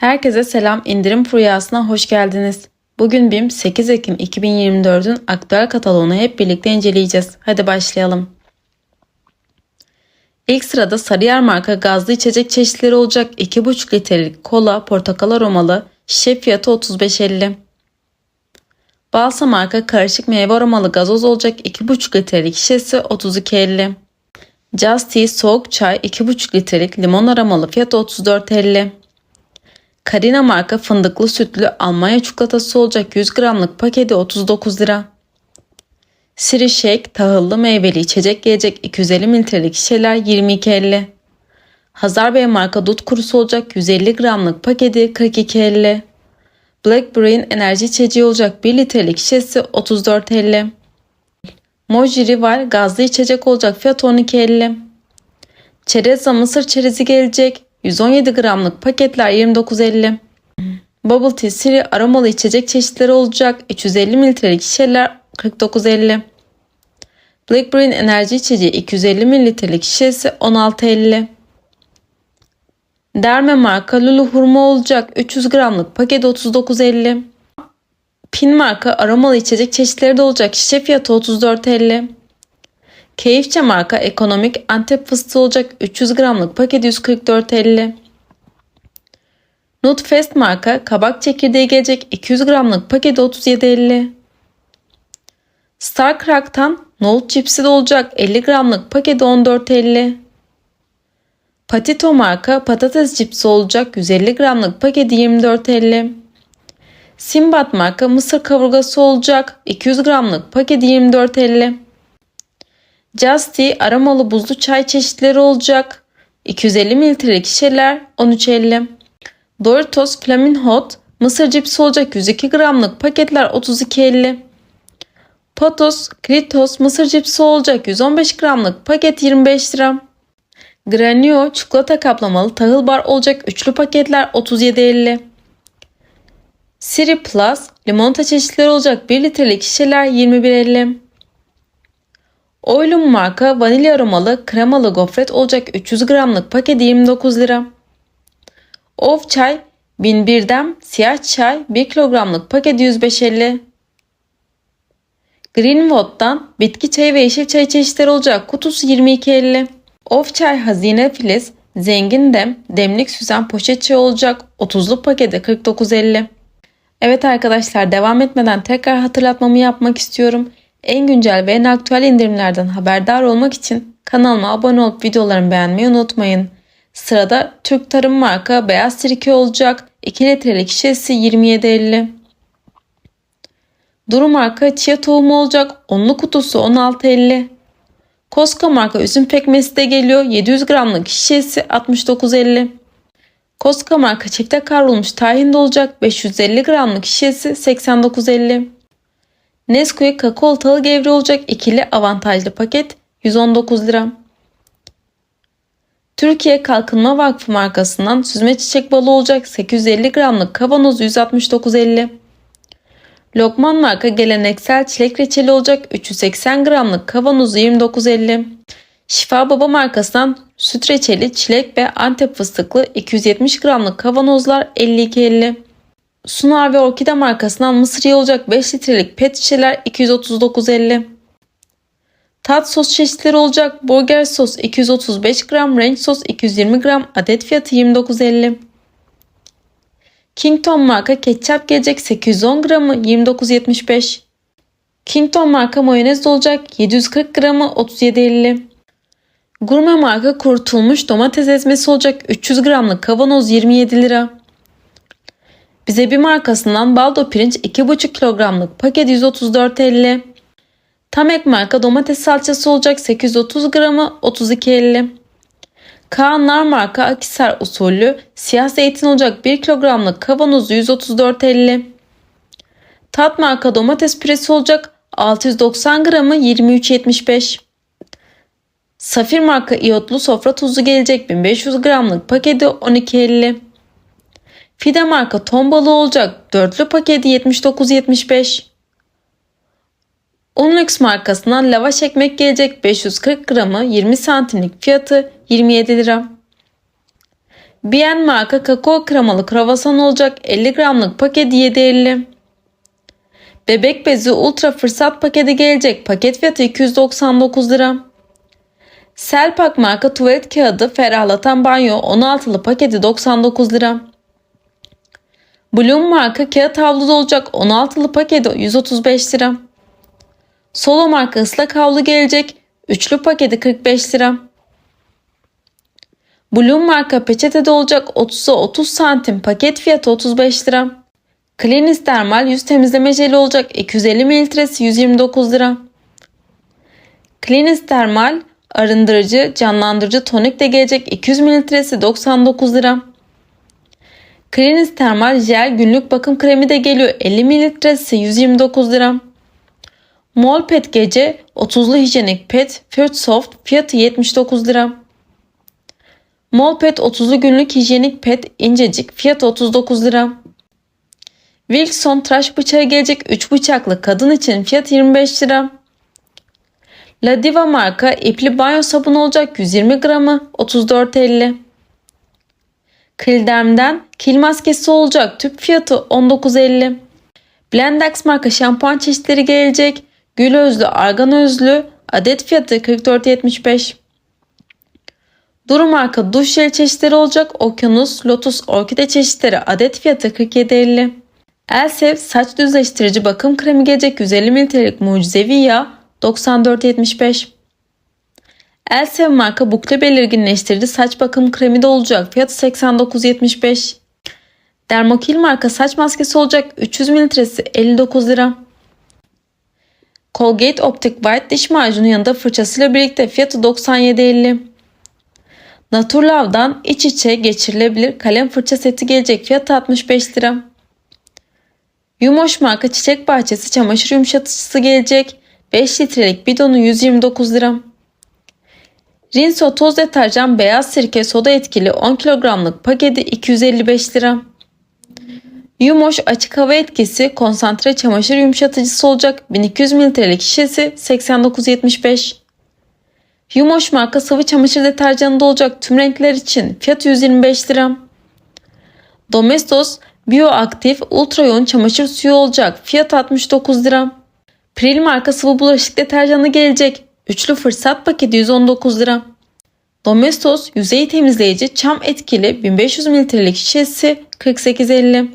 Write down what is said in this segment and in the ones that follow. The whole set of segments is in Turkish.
Herkese selam indirim furyasına hoş geldiniz. Bugün BİM 8 Ekim 2024'ün aktüel kataloğunu hep birlikte inceleyeceğiz. Hadi başlayalım. İlk sırada Sarıyer marka gazlı içecek çeşitleri olacak 2,5 litrelik kola, portakal aromalı, şişe fiyatı 35.50. Balsa marka karışık meyve aromalı gazoz olacak 2,5 litrelik şişesi 32.50. Just Tea soğuk çay 2,5 litrelik limon aromalı fiyatı 34.50. Karina marka fındıklı sütlü Almanya çikolatası olacak 100 gramlık paketi 39 lira. Siri Shake tahıllı meyveli içecek gelecek 250 mililitrelik şişeler 22.50. Hazar Bey marka dut kurusu olacak 150 gramlık paketi 42.50. Blackberry'in enerji içeceği olacak 1 litrelik şişesi 34.50. Moji Rival gazlı içecek olacak fiyat 12.50. Çerezza mısır çerezi gelecek 117 gramlık paketler 29.50. Bubble Tea Siri aromalı içecek çeşitleri olacak 350 mililitrelik şişeler 49.50. Blackberry'in enerji içeceği 250 mililitrelik şişesi 16.50. Derme marka Lulu hurma olacak 300 gramlık paket 39.50. Pin marka aromalı içecek çeşitleri de olacak şişe fiyatı 34.50. Keyifçe marka ekonomik Antep fıstığı olacak 300 gramlık paket 144.50. Nutfest marka kabak çekirdeği gelecek 200 gramlık paket 37.50. Star Crack'tan nohut cipsi de olacak 50 gramlık paket 14.50. Patito marka patates cipsi olacak 150 gramlık paket 24.50. Simbat marka mısır kaburgası olacak 200 gramlık paket 24.50. Just Tea aromalı buzlu çay çeşitleri olacak. 250 mililitrelik şişeler 13.50. Doritos Flamin Hot mısır cipsi olacak 102 gramlık paketler 32.50. Potos Kritos mısır cipsi olacak 115 gramlık paket 25 lira. Granio çikolata kaplamalı tahıl bar olacak üçlü paketler 37.50. Siri Plus limonata çeşitleri olacak 1 litrelik şişeler 21.50. Oylum marka vanilya aromalı kremalı gofret olacak 300 gramlık paket 29 lira. Of çay 1001 dem siyah çay 1 kilogramlık paket 105.50. Greenwood'dan bitki çayı ve yeşil çay çeşitleri olacak kutusu 22.50. Of çay hazine filiz zengin dem demlik süzen poşet çay olacak 30'luk paketi 49.50. Evet arkadaşlar devam etmeden tekrar hatırlatmamı yapmak istiyorum. En güncel ve en aktüel indirimlerden haberdar olmak için kanalıma abone olup videolarımı beğenmeyi unutmayın. Sırada Türk Tarım marka beyaz sirke olacak 2 litrelik şişesi 27.50. Duru marka chia tohumu olacak onlu kutusu 16.50. Koska marka üzüm pekmezi de geliyor 700 gramlık şişesi 69.50. Koska marka çifte kavrulmuş tahin de olacak 550 gramlık şişesi 89.50. Nesquik kakao talı gevreği olacak ikili avantajlı paket 119 lira. Türkiye Kalkınma Vakfı markasından süzme çiçek balı olacak 850 gramlık kavanoz 169.50. Lokman marka geleneksel çilek reçeli olacak 380 gramlık kavanozu 29.50. Şifa Baba markasından süt reçeli, çilek ve antep fıstıklı 270 gramlık kavanozlar 52.50. Sunar ve Orkide markasından mısır yağı olacak 5 litrelik pet şişeler 239.50. Tat sos çeşitleri olacak burger sos 235 gram, ranch sos 220 gram, adet fiyatı 29.50. Kington marka ketçap gelecek 810 gramı 29.75. Kington marka mayonez olacak 740 gramı 37.50. Gurme marka kurutulmuş domates ezmesi olacak 300 gramlık kavanoz 27 lira. Bize bir markasından baldo pirinç 2,5 kilogramlık paket 134.50. Tamek marka domates salçası olacak 830 gramı 32.50. Kaanlar marka Akisar usulü siyah zeytin olacak 1 kilogramlık kavanozu 134.50. Tat marka domates püresi olacak 690 gramı 23.75. Safir marka iyotlu sofra tuzu gelecek 1500 gramlık paketi 12.50. Fide marka ton balığı olacak dörtlü paketi 79.75. Unlux markasından lavaş ekmek gelecek 540 gramı 20 santimlik fiyatı 27 lira. Bien marka kakao kremalı kravasan olacak 50 gramlık paketi 7.50. Bebek bezi ultra fırsat paketi gelecek. Paket fiyatı 299 lira. Selpak marka tuvalet kağıdı ferahlatan banyo 16'lı paketi 99 lira. Bloom marka kağıt havlu olacak 16'lı paketi 135 lira. Solo marka ıslak havlu gelecek. Üçlü paketi 45 lira. Bloom marka peçete olacak 30'a 30 santim paket fiyatı 35 lira. Klinis Dermal yüz temizleme jeli olacak 250 mililitresi 129 lira. Klinis Dermal arındırıcı, canlandırıcı tonik de gelecek 200 mililitresi 99 lira. Klinis Termal Jel günlük bakım kremi de geliyor 50 mililitresi 129 lira. Mol Pet Gece 30'lu hijyenik pet Fruit Soft fiyatı 79 lira. Mol Pet 30'lu günlük hijyenik pet incecik fiyatı 39 lira. Wilson tıraş bıçağı gelecek 3 bıçaklı kadın için fiyat 25 lira. La Diva marka ipli banyo sabunu olacak 120 gramı 34.50. Krildem'den kil maskesi olacak tüp fiyatı 19.50. Blendax marka şampuan çeşitleri gelecek. Gül özlü, argan özlü adet fiyatı 44.75. Duru marka duş jel çeşitleri olacak. Okyanus, lotus, orkide çeşitleri adet fiyatı 47.50. Elsev saç düzleştirici bakım kremi gelecek 150 mililitrelik mucizevi yağ 94.75. Elsev marka bukle belirginleştirici saç bakım kremi de olacak. Fiyatı 89.75. Dermokil marka saç maskesi olacak 300 mililitresi 59 lira. Colgate Optic White diş macunu yanında fırçasıyla birlikte fiyatı 97.50. Naturlav'dan iç içe geçirilebilir kalem fırça seti gelecek fiyatı 65 lira. Yumoş marka çiçek bahçesi çamaşır yumuşatıcısı gelecek 5 litrelik bidonu 129 lira. Rinso toz deterjan beyaz sirke soda etkili 10 kilogramlık paketi 255 lira. Yumoş açık hava etkisi konsantre çamaşır yumuşatıcısı olacak 1200 mililitrelik şişesi 89.75. Yumoş marka sıvı çamaşır deterjanı da olacak tüm renkler için fiyatı 125 lira. Domestos bioaktif ultra yoğun çamaşır suyu olacak fiyat 69 lira. Pril marka sıvı bulaşık deterjanı gelecek. Üçlü fırsat paketi 119 lira. Domestos yüzey temizleyici çam etkili 1500 mililitrelik şişesi 48.50.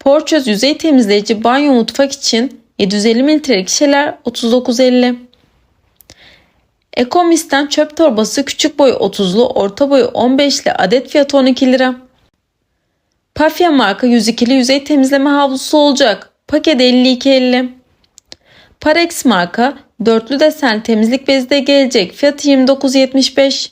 Porçöz yüzey temizleyici banyo mutfak için 750 mililitrelik şişeler 39.50. Ecomis'ten çöp torbası küçük boyu 30'lu orta boyu 15'li adet fiyatı 12 lira. Pafya marka 102'li yüzey temizleme havlusu olacak. Paket 52.50. Parex marka dörtlü desen temizlik bezi de gelecek. Fiyatı 29.75.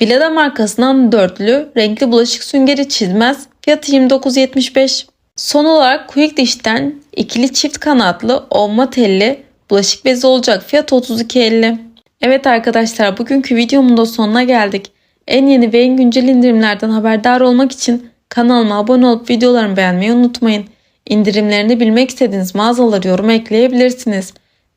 Vilada markasından dörtlü renkli bulaşık süngeri çizmez. Fiyatı 29.75. Son olarak Quick Dish'ten ikili çift kanatlı olma telli bulaşık bezi olacak. Fiyatı 32.50. Evet arkadaşlar bugünkü videomun da sonuna geldik. En yeni ve en güncel indirimlerden haberdar olmak için kanalıma abone olup videolarımı beğenmeyi unutmayın. İndirimlerini bilmek istediğiniz mağazaları yorum ekleyebilirsiniz.